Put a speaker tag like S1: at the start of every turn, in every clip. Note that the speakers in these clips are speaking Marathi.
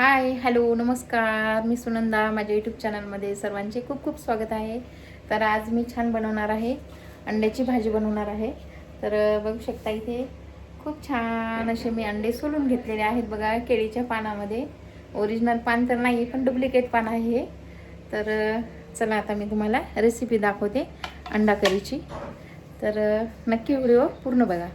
S1: हाय हॅलो नमस्कार. मी सुनंदा माझ्या यूट्यूब चॅनलमध्ये सर्वांचे खूप खूप स्वागत आहे. तर आज मी छान बनवणार आहे. अंड्याची भाजी बनवणार आहे. तर बघू शकता इथे खूप छान असे मी अंडे सोलून घेतलेले आहेत बघा केळीच्या पानामध्ये. ओरिजिनल पान तर नाही पण डुप्लिकेट पान आहे हे. तर चला आता मी तुम्हाला रेसिपी दाखवते अंडा करीची. तर नक्की व्हिडिओ पूर्ण बघा.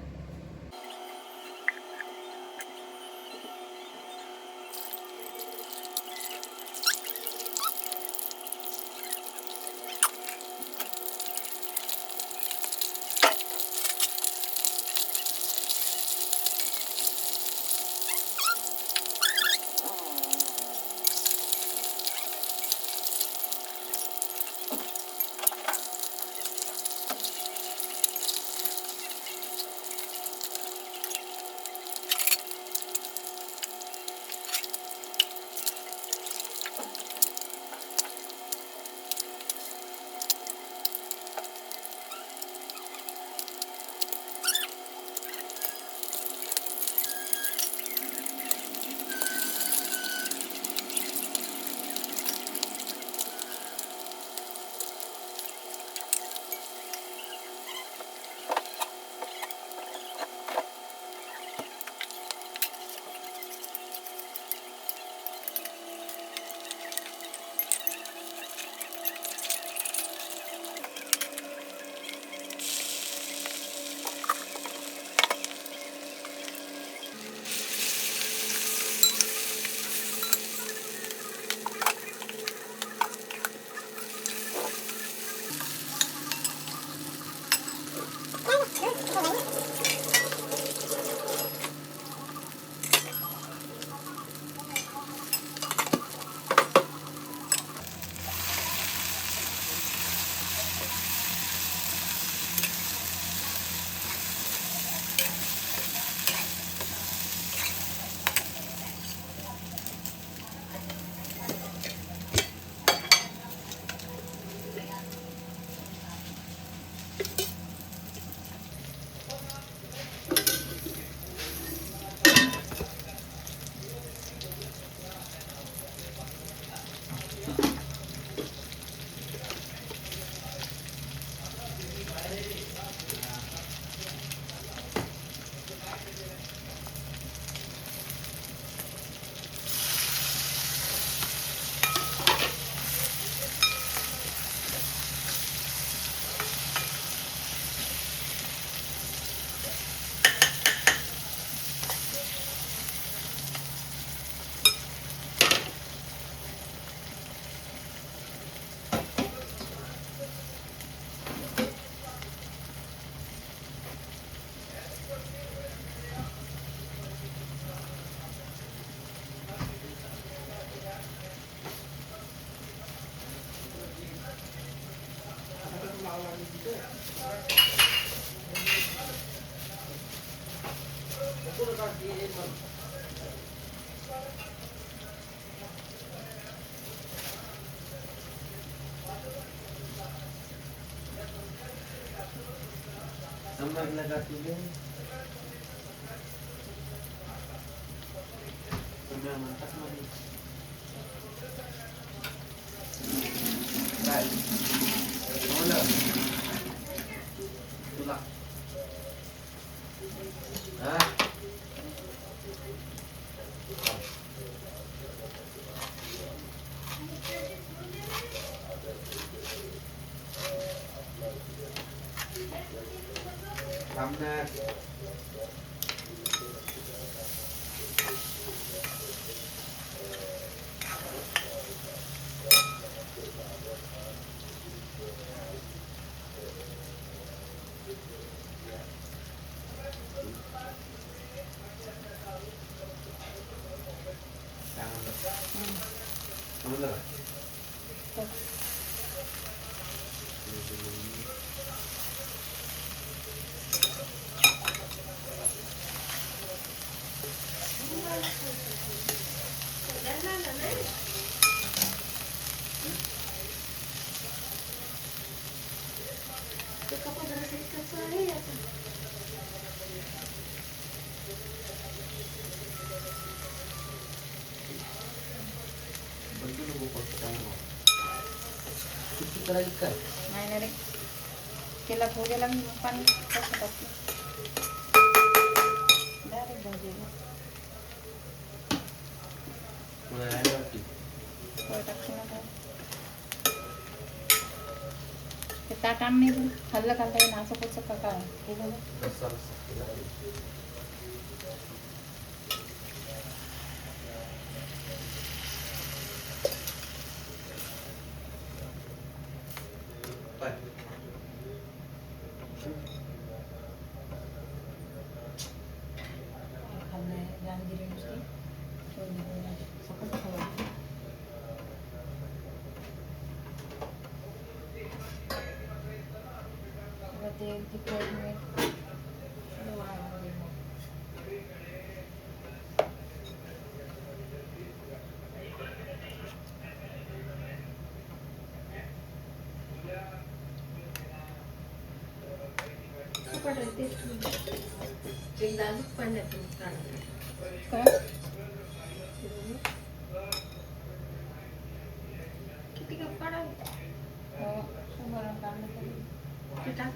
S2: समजलं का तुझे तुम्ही म्हणतात थांबणार काय करायची काय
S1: नाही नाही रे केला होऊ गेला मी पाणी. कसं टाकते डायरेक्ट ते ताट आण नाही तू खाल्लं खाल्लं असं कसं का काय? हे झालं आता ते तिखट मीठ सगळं वाढवून दिलं. काय
S3: किती कप काढावे
S1: हो, शंभर काढलं तरी.
S3: ते टाकलं
S1: दोन मिनिटात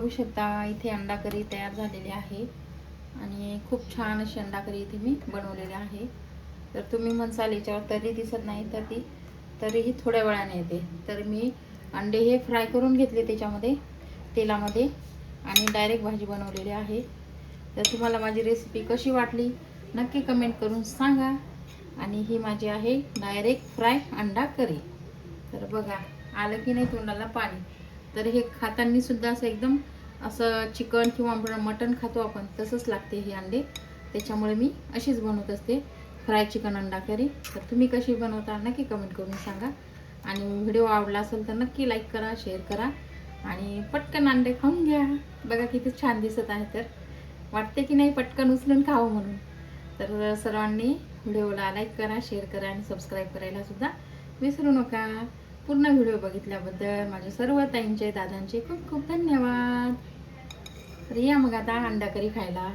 S1: बघू शकता इथे अंडा करी तयार झालेली आहे. आणि खूप छान अशी अंडा करी इथे मी बनवलेली आहे. तर तुम्ही म्हणसाल याच्यावर तरी दिसत नाही तर ती तरीही थोड्या वेळाने येते. तर मी अंडे हे फ्राय करून घेतले त्याच्यामध्ये तेलामध्ये आणि डायरेक्ट भाजी बनवलेली आहे. तर तुम्हाला माझी रेसिपी कशी वाटली नक्की कमेंट करून सांगा. आणि ही माझी आहे डायरेक्ट फ्राय अंडा करी तर बघा आलं की नाही तोंडाला पाणी. तर हे खाताना सुद्धा असं एकदम असं चिकन किंवा मटण खातो आपण तसंच लागते हे अंडे. त्याच्यामुळे मी अशीच बनवत असते. फ्राय चिकन अंडा करी. तर तुम्ही कशी बनवता नक्की कमेंट करून सांगा. आणि व्हिडिओ आवडला असेल तर नक्की लाईक करा शेअर करा. आणि पटकन अंडे खाऊन घ्या. बघा किती छान दिसत आहे तर. वाटते की नाही पटकन उचलून खावं म्हणून. तर सर्वांनी व्हिडिओला लाईक करा शेअर करा आणि सबस्क्राईब करायला सुद्धा विसरू नका. पूर्ण व्हिडिओ बघितल्याबद्दल माझ्या सर्व ताईंचे दादांचे खूप खूप धन्यवाद. तर या मग आता अंडा करी खायला.